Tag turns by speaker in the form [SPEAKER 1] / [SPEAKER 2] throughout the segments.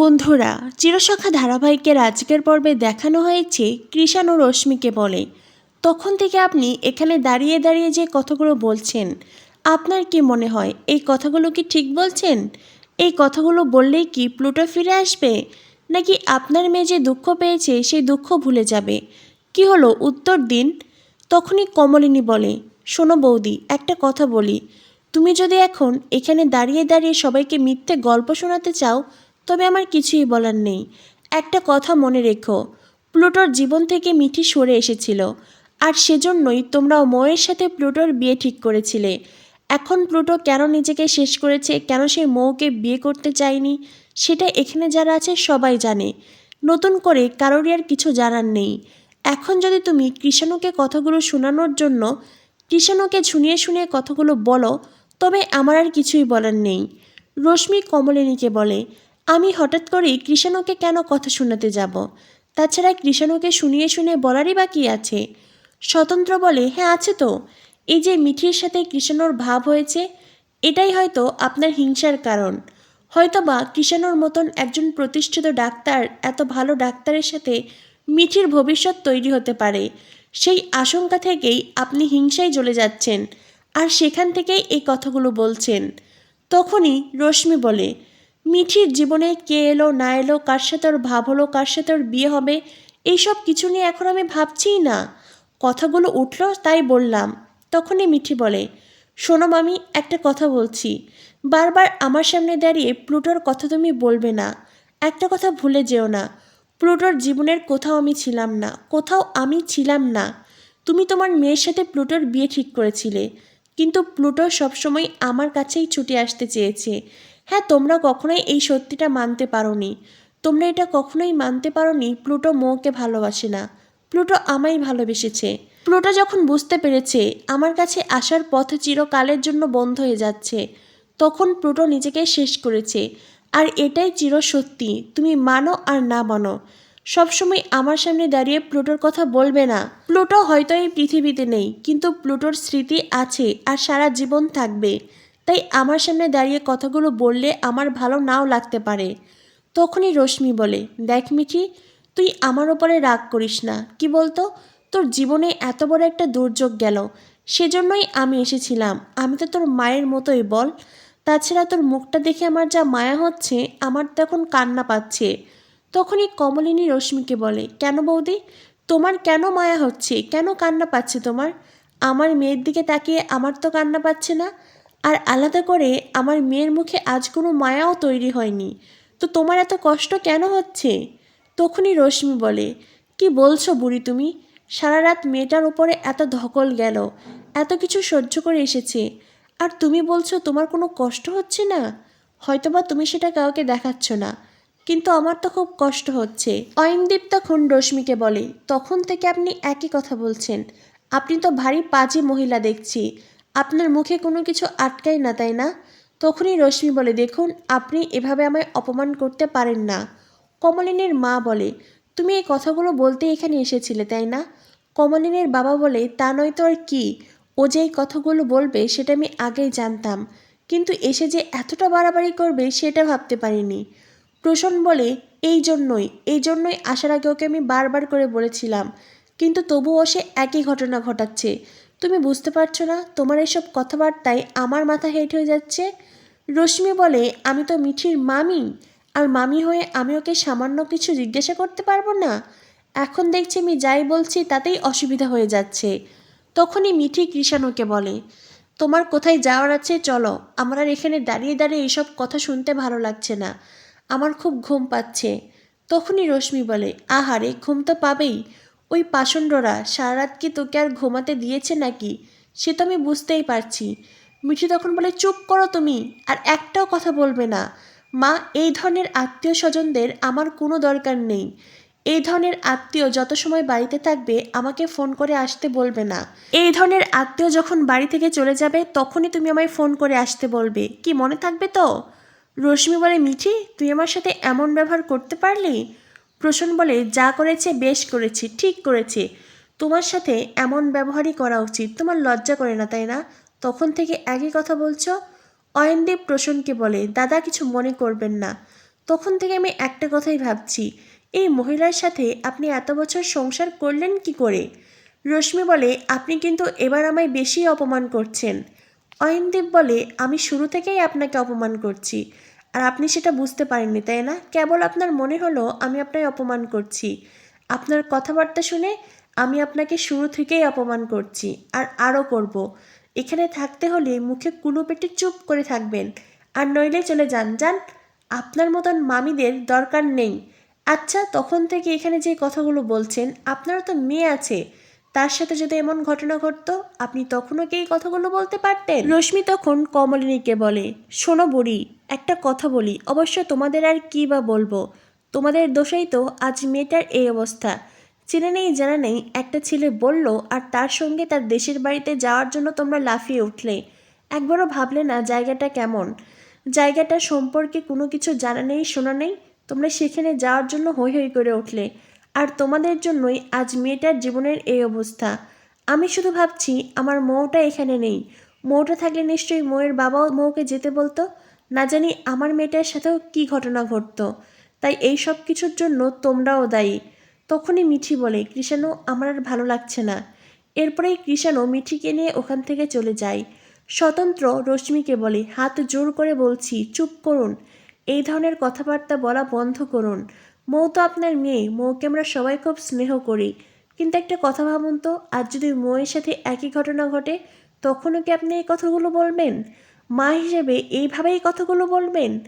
[SPEAKER 1] বন্ধুরা, চিরসখা ধারাবাহিকের আজকের পর্বে দেখানো হয়েছে কৃষাণ ও রশ্মিকে বলে। তখন থেকে আপনি এখানে দাঁড়িয়ে দাঁড়িয়ে যে কথাগুলো বলছেন, আপনার কি মনে হয়, এই কথাগুলো কি ঠিক বলছেন? এই কথাগুলো বললেই কি প্লুটো ফিরে আসবে? নাকি আপনার মেয়ে যে দুঃখ পেয়েছে, সেই দুঃখ ভুলে যাবে? কি হলো উত্তর দিন? তখনই কমলিনী বলে, শোনো বৌদি, একটা কথা বলি। তুমি যদি এখন এখানে দাঁড়িয়ে দাঁড়িয়ে সবাইকে মিথ্যে গল্প শোনাতে চাও তবে আমার কিছুই বলার নেই। একটা কথা মনে রেখো, প্লুটোর জীবন থেকে মিঠি সরে এসেছিল। আর সেজন্যই তোমরা ময়ের সাথে প্লুটোর বিয়ে ঠিক করেছিলে। এখন প্লুটো কেন নিজেকে শেষ করেছে, কেন সে মৌকে বিয়ে করতে চায়নি, সেটা এখানে যারা আছে সবাই জানে। নতুন করে কারোরই আর কিছু জানার নেই। এখন যদি তুমি কৃষাণুকে কথাগুলো শোনানোর জন্য, কৃষাণুকে শুনিয়ে শুনিয়ে কথাগুলো বলো, তবে আমার আর কিছুই বলার নেই। রশ্মি কমলিনীকে বলে আমি হঠাৎ করেই কৃষাণুকে কেন কথা শোনাতে যাব? তাছাড়া কৃষাণুকে শুনিয়ে শুনিয়ে বলারই বা কী আছে? স্বতন্ত্র বলে হ্যাঁ আছে তো। এই যে মিঠির সাথে কৃষাণুর ভাব হয়েছে, এটাই হয়তো আপনার হিংসার কারণ। হয়তোবা কৃষাণুর মতন একজন প্রতিষ্ঠিত ডাক্তার এত ভালো ডাক্তারের সাথে মিঠির ভবিষ্যৎ তৈরি হতে পারে। সেই আশঙ্কা থেকেই আপনি হিংসায় জ্বলে যাচ্ছেন। আর সেখান থেকেই এই কথাগুলো বলছেন। তখনই রশ্মি বলে মিঠির জীবনে কে এলো, না এলো, কার সাথে ওর ভাব হলো, কার সাথে ওর বিয়ে হবে, এইসব কিছু নিয়ে এখন আমি ভাবছিই না। কথাগুলো উঠল, তাই বললাম। তখনই মিঠি বলে, শোনো মামি, একটা কথা বলছি। বারবার আমার সামনে দাঁড়িয়ে প্লুটোর কথা তুমি বলবে না। একটা কথা ভুলে যেও না। প্লুটোর জীবনের কোথাও আমি ছিলাম না, কোথাও আমি ছিলাম না। তুমি তোমার মেয়ের সাথে প্লুটোর বিয়ে ঠিক করেছিলে। কিন্তু প্লুটো সবসময় আমার কাছেই ছুটে আসতে চেয়েছে। হ্যাঁ তোমরা কখনোই এই সত্যিটা মানতে পারোনি। তোমরা এটা কখনোই মানতে পারোনি, প্লুটো মোকে ভালোবাসে না। প্লুটো আমায় ভালোবেসেছে। প্লুটো যখন বুঝতে পেরেছে, আমার কাছে আসার পথ চিরকালের জন্য বন্ধ হয়ে যাচ্ছে, তখন প্লুটো নিজেকে শেষ করেছে। আর এটাই চির সত্যি, তুমি মানো আর না মানো। সবসময় আমার সামনে দাঁড়িয়ে প্লুটোর কথা বলবে না। প্লুটো হয়তো এই পৃথিবীতে নেই, কিন্তু প্লুটোর স্মৃতি আছে আর সারা জীবন থাকবে। তাই আমার সামনে দাঁড়িয়ে কথাগুলো বললে আমার ভালো নাও লাগতে পারে। তখনই রশ্মি বলে, দেখ মিঠি, তুই আমার ওপরে রাগ করিস না। কি বলতো? তোর জীবনে এত বড় একটা দুর্যোগ গেল। সেজন্যই আমি এসেছিলাম। আমি তো তোর মায়ের মতোই, বল। তাছাড়া তোর মুখটা দেখে আমার যা মায়া হচ্ছে, আমার তো এখন কান্না পাচ্ছে। তখনই কমলিনী রশ্মিকে বলে, কেন বৌদি? তোমার কেন মায়া হচ্ছে? কেন কান্না পাচ্ছে তোমার? আমার মেয়ের দিকে তাকিয়ে আমার তো কান্না পাচ্ছে না। আর আলাদা করে আমার মেয়ের মুখে আজ কোনো মায়াও তৈরি হয়নি। তো তোমার এত কষ্ট কেন হচ্ছে? তখনই রশ্মি বলে, কি বলছো বুড়ি তুমি? সারা রাত মেয়েটার উপরে এত ধকল গেল, এত কিছু সহ্য করে এসেছে। আর তুমি বলছো তোমার কোনো কষ্ট হচ্ছে না? হয়তোবা তুমি সেটা কাউকে দেখাচ্ছ না। কিন্তু আমার তো খুব কষ্ট হচ্ছে। অয়নদীপ তখন রশ্মিকে বলে, তখন থেকে আপনি একই কথা বলছেন। আপনি তো ভারী পাজি মহিলা দেখছি। আপনার মুখে কোনো কিছু আটকায় না, তাই না? তখনই রশ্মি বলে, দেখুন, আপনি এভাবে আমায় অপমান করতে পারেন না। কমলিনীর মা বলে, তুমি এই কথাগুলো বলতে এখানে এসেছিলে, তাই না? কমলিনীর বাবা বলে, তা নয় তো আর কি। ও যে এই কথাগুলো বলবে, সেটা আমি আগেই জানতাম। কিন্তু এসে যে এতটা বাড়াবাড়ি করবে, সেটা ভাবতে পারিনি। প্রসন বলে, এই জন্যই এই জন্যই আসার আগে ওকে আমি বারবার করে বলেছিলাম। কিন্তু তবুও সে একই ঘটনা ঘটাচ্ছে। তুমি বুঝতে পারছ না, তোমার এসব কথাবার্তায় আমার মাথা হেট হয়ে যাচ্ছে? রশ্মি বলে, আমি তো মিঠির মামি, আর মামি হয়ে আমি ওকে সামান্য কিছু জিজ্ঞাসা করতে পারব না। এখন দেখছি আমি যাই বলছি তাতেই অসুবিধা হয়ে যাচ্ছে। তখনই মিঠি কৃষাণুকে বলে, তোমার কোথায় যাওয়ার আছে চলো, আমার আর এখানে দাঁড়িয়ে দাঁড়িয়ে এইসব কথা শুনতে ভালো লাগছে না, আমার খুব ঘুম পাচ্ছে। তখনই রশ্মি বলে, আহারে, ঘুম তো পাবেই ওই পাষণ্ডরা সারা রাত কি তোকে আর ঘুমাতে দিয়েছে নাকি? সে তো আমি বুঝতেই পারছি। মিঠি তখন বলে, চুপ করো তুমি, আর একটাও কথা বলবে না। মা, এই ধরনের আত্মীয় স্বজনদের আমার কোনো দরকার নেই। এই ধরনের আত্মীয় যত সময় বাড়িতে থাকবে, আমাকে ফোন করে আসতে বলবে না। এই ধরনের আত্মীয় যখন বাড়ি থেকে চলে যাবে, তখনই তুমি আমায় ফোন করে আসতে বলবে। কি মনে থাকবে তো? রশ্মি বলে, মিঠি, তুই আমার সাথে এমন ব্যবহার করতে পারলি? প্রসন্ন বলে, যা করেছে, বেশ করেছি, ঠিক করেছে। তোমার সাথে এমন ব্যবহারই করা উচিত। তোমার লজ্জা করে না, তাই না? তখন থেকে একই কথা বলছো? অয়নদীপ প্রসনকে বলে, দাদা, কিছু মনে করবেন না। তখন থেকে আমি একটা কথাই ভাবছি। এই মহিলার সাথে আপনি এত বছর সংসার করলেন কি করে? রশ্মি বলে, আপনি কিন্তু এবার আমায় বেশি অপমান করছেন। অয়নদীপ বলে, আমি শুরু থেকেই আপনাকে অপমান করছি। আর আপনি সেটা বুঝতে পারেননি, তাই না? কেবল আপনার মনে হলো, আমি আপনায় অপমান করছি। আপনার কথাবার্তা শুনে আমি আপনাকে শুরু থেকেই অপমান করছি, আর আরও করব। এখানে থাকতে হলে মুখে কুলো পেটে চুপ করে থাকবেন, আর নইলে চলে যান। যান, আপনার মতন মামিদের দরকার নেই। আচ্ছা তখন থেকে এখানে যে কথাগুলো বলছেন, আপনারও তো মেয়ে আছে। তার সাথে যদি এমন ঘটনা ঘটতো, আপনি তখনও কি এই কথাগুলো বলতে পারতেন? রশ্মি তখন কমলিনীকে বলে, শোনো বুড়ি, একটা কথা বলি, অবশ্য তোমাদের আর কি বা বলব? তোমাদের দোষেই তো আজ মেয়েটার এই অবস্থা। চেনে নেই, জানা নেই, একটা ছেলে বলল আর তার সঙ্গে তার দেশের বাড়িতে যাওয়ার জন্য তোমরা লাফিয়ে উঠলে। একবারও ভাবলে না জায়গাটা কেমন। জায়গাটা সম্পর্কে কোনো কিছু জানা নেই, শোনা নেই, তোমরা সেখানে যাওয়ার জন্য হৈ হৈ করে উঠলে। আর তোমাদের জন্যই আজ মেয়েটার জীবনের এই অবস্থা। আমি শুধু ভাবছি, আমার মৌটা এখানে নেই। মৌটা থাকলে নিশ্চয়ই মৌয়ের বাবাও মৌকে যেতে বলতো। না জানি আমার মেয়েটার সাথেও কি ঘটনা ঘটতো। তাই এই সব কিছুর জন্য তোমরাও দায়ী। তখনই মিঠি বলে, কৃষাণু, আমার আর ভালো লাগছে না। এরপরেই কৃষাণু মিঠিকে নিয়ে ওখান থেকে চলে যায়। স্বতন্ত্র রশ্মিকে বলে, হাত জোর করে বলছি, চুপ করুন। এই ধরনের কথাবার্তা বলা বন্ধ করুন। মৌ তো আপনার মেয়ে, মৌকে আমরা সবাই খুব স্নেহ করি। কিন্তু একটা কথা ভাবুন তো, আজ যদি মৌয়ের সাথে একই ঘটনা ঘটে, তখনও কি আপনি এই কথাগুলো বলবেন? মা হিসেবে এইভাবেই কথাগুলো বলবেন?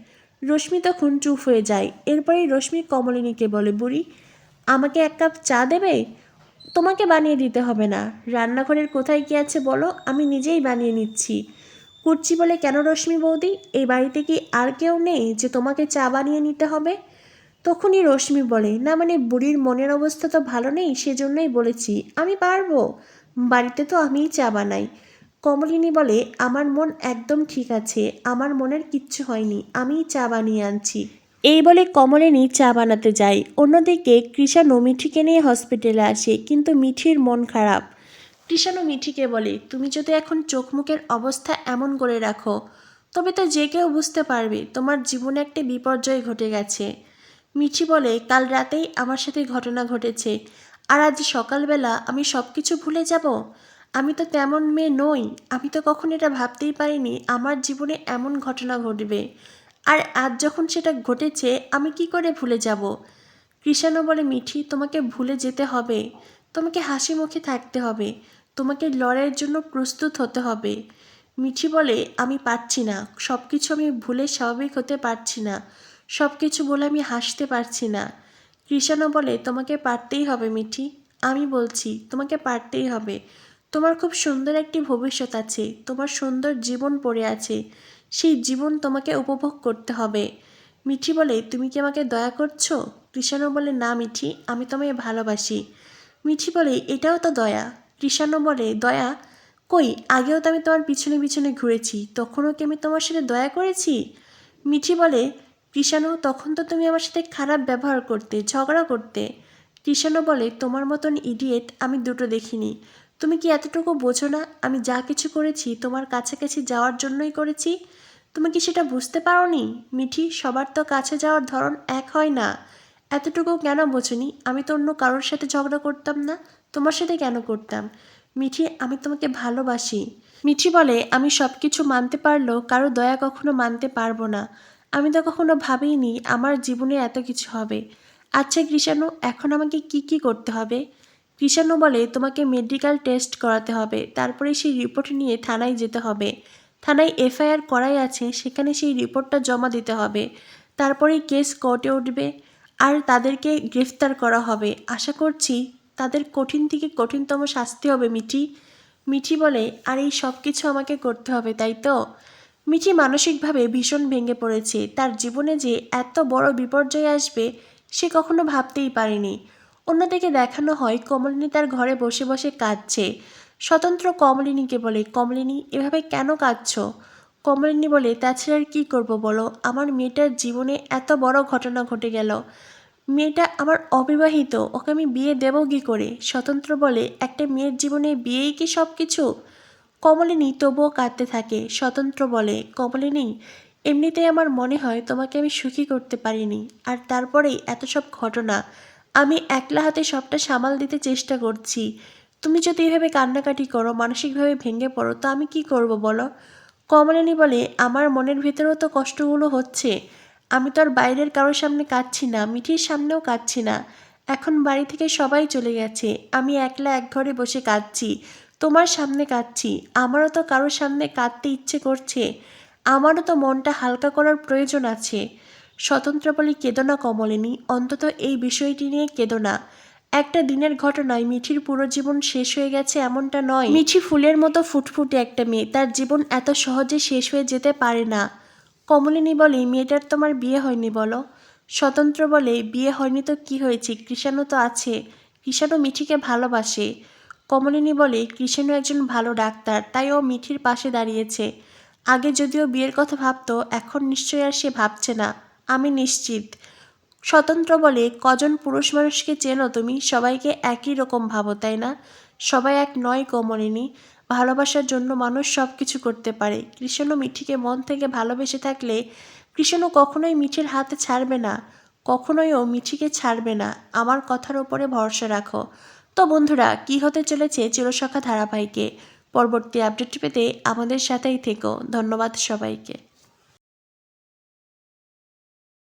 [SPEAKER 1] রশ্মি তখন চুপ হয়ে যায়। এরপরেই রশ্মি কমলিনীকে বলে, বুড়ি, আমাকে এক কাপ চা দেবে? তোমাকে বানিয়ে দিতে হবে না। রান্নাঘরের কোথায় কি আছে বলো? আমি নিজেই বানিয়ে নিচ্ছি। কুর্চি বলে কেন রশ্মি বৌদি? এই বাড়িতে কি আর কেউ নেই যে তোমাকে চা বানিয়ে নিতে হবে? তখনই রশ্মি বলে, না মানে বুড়ির মনের অবস্থা তো ভালো নেই, সেজন্যই বলেছি। আমি পারব। বাড়িতে তো আমিই চা বানাই। কমলিনী বলে, আমার মন একদম ঠিক আছে। আমার মনের কিচ্ছু হয়নি। আমিই চা বানিয়ে আনছি। এই বলে কমলিনী চা বানাতে যায়। অন্যদিকে কৃষাণু মিঠিকে নিয়ে হসপিটালে আসে, কিন্তু মিঠির মন খারাপ। কৃষাণু মিঠিকে বলে, তুমি যদি এখন চোখ মুখের অবস্থা এমন করে রাখো, তবে তো যে কেউ বুঝতে পারবে, তোমার জীবনে একটি বিপর্যয় ঘটে গেছে। মিঠি বলে, কাল রাতেই আমার সাথে ঘটনা ঘটেছে। আর আজ সকালবেলা আমি সব কিছু ভুলে যাব? আমি তো তেমন মেয়ে নই। আমি তো কখনো এটা ভাবতেই পারিনি আমার জীবনে এমন ঘটনা ঘটবে। আর আজ যখন সেটা ঘটেছে, আমি কি করে ভুলে যাব? কৃষাণু বলে, মিঠি, তোমাকে ভুলে যেতে হবে। তোমাকে হাসি মুখে থাকতে হবে। তোমাকে লড়াইয়ের জন্য প্রস্তুত হতে হবে। মিঠি বলে, আমি পারছি না। সব কিছু আমি ভুলে স্বাভাবিক হতে পারছি না। সব কিছু বলে আমি হাসতে পারছি না। কৃষাণু বলে, তোমাকে পারতেই হবে মিঠি। আমি বলছি, তোমাকে পারতেই হবে। তোমার খুব সুন্দর একটি ভবিষ্যৎ আছে। তোমার সুন্দর জীবন পড়ে আছে। সেই জীবন তোমাকে উপভোগ করতে হবে। মিঠি বলে, তুমি কি আমাকে দয়া করছ? কৃষাণু বলে, না মিঠি, আমি তোমায় ভালোবাসি। মিঠি বলে, এটাও তো দয়া। কৃষাণু বলে, দয়া? কই, আগেও তো আমি তোমার পিছনে পিছনে ঘুরেছি। তখনও কি আমি তোমার সাথে দয়া করেছি? মিঠি বলে কৃষাণু, তখন তো তুমি আমার সাথে খারাপ ব্যবহার করতে, ঝগড়া করতে কৃষাণু বলে, তোমার মতন ইডিয়েট আমি দুটো দেখিনি। তুমি কি এতটুকু বোঝো না? আমি যা কিছু করেছি, তোমার কাছাকাছি যাওয়ার জন্যই করেছি? তুমি কি সেটা বুঝতে পারো নি মিঠি, সবার তো কাছে যাওয়ার ধরন এক হয় না। এতটুকু কেন বোঝনি? আমি তো অন্য কারোর সাথে ঝগড়া করতাম না। তোমার সাথে কেন করতাম? মিঠি, আমি তোমাকে ভালোবাসি। মিঠি বলে, আমি সব কিছু মানতে পারলেও কারও দয়া কখনো মানতে পারব না। আমি তো কখনো ভাবিনি আমার জীবনে এত কিছু হবে। আচ্ছা কৃষাণু, এখন আমাকে কি কি করতে হবে? কৃষাণু বলে, তোমাকে মেডিকেল টেস্ট করাতে হবে, তারপরে সেই রিপোর্ট নিয়ে থানায় যেতে হবে। থানায় এফআইআর করাই আছে, সেখানে সেই রিপোর্টটা জমা দিতে হবে। তারপরেই কেস কোর্টে উঠবে, আর তাদেরকে গ্রেফতার করা হবে। আশা করছি তাদের কঠিন থেকে কঠিনতম শাস্তি হবে মিঠি। মিঠি বলে, আর এই সব কিছু আমাকে করতে হবে, তাই তো? মিঠি মানসিকভাবে ভীষণ ভেঙে পড়েছে। তার জীবনে যে এত বড় বিপর্যয় আসবে, সে কখনো ভাবতেই পারেনি। অন্যদিকে দেখানো হয়, কমলিনী তার ঘরে বসে বসে কাঁদছে। স্বতন্ত্র কমলিনীকে বলে, কমলিনী, এভাবে কেন কাঁদছ? কমলিনী বলে, তাছাড়া আর কী করব বলো? আমার মেয়েটার জীবনে এত বড় ঘটনা ঘটে গেল। মেয়েটা আমার অবিবাহিত, ওকে আমি বিয়ে দেবো কী করে? স্বতন্ত্র বলে, একটা মেয়ের জীবনে বিয়েই কি সব কিছু কমলিনী তবুও কাঁদতে থাকে, স্বতন্ত্র বলে, কমলিনী, এমনিতেই আমার মনে হয় তোমাকে আমি সুখী করতে পারিনি, আর তারপরেই এত সব ঘটনা। আমি একলা হাতে সবটা সামাল দিতে চেষ্টা করছি। তুমি যদি এভাবে কান্নাকাটি করো, মানসিকভাবে ভেঙে পড়ো, তো আমি কি করব বলো? কমলিনী বলে, আমার মনের ভেতরেও তো কষ্টগুলো হচ্ছে। আমি তো আর বাইরের কারোর সামনে কাঁদছি না, মিঠির সামনেও কাঁদছি না। এখন বাড়ি থেকে সবাই চলে গেছে। আমি একলা এক ঘরে বসে কাঁদছি। তোমার সামনে কাঁদছি। আমারও তো কারোর সামনে কাঁদতে ইচ্ছে করছে। আমারও তো মনটা হালকা করার প্রয়োজন আছে। স্বতন্ত্র বলে কেঁদো না কমলিনী, অন্তত এই বিষয়টি নিয়ে কেঁদো না। একটা দিনের ঘটনায় মিঠির পুরো জীবন শেষ হয়ে গেছে এমনটা নয়। মিঠি ফুলের মতো ফুটফুটে একটা মেয়ে, তার জীবন এত সহজে শেষ হয়ে যেতে পারে না। কমলিনী বলে, মেয়েটার তোমার বিয়ে হয়নি বলো? স্বতন্ত্র বলে, বিয়ে হয়নি তো কি হয়েছে? কৃষাণু তো আছে। কৃষাণু মিঠিকে ভালোবাসে। কমলিনী বলে কৃষাণু একজন ভালো ডাক্তার, তাই ও মিঠির পাশে দাঁড়িয়েছে। আগে যদিও বিয়ের কথা ভাবতো, এখন নিশ্চয়ই আর সে ভাবছে না। আমি নিশ্চিত। স্বতন্ত্র বলে, কজন পুরুষ মানুষকে চেনো তুমি? সবাইকে একই রকম ভাবো, তাই না? সবাই এক নয় কমলিনী। ভালোবাসার জন্য মানুষ সব কিছু করতে পারে। কৃষ্ণ মিঠিকে মন থেকে ভালোবেসে থাকলে কৃষ্ণ কখনোই মিঠির হাতে ছাড়বে না। কখনোই ও মিঠিকে ছাড়বে না। আমার কথার ওপরে ভরসা রাখো। তো বন্ধুরা, কি হতে চলেছে চিরসখা ধারাবাহিকে? পরবর্তী আপডেট পেতে আমাদের সাথেই থেকো। ধন্যবাদ সবাইকে।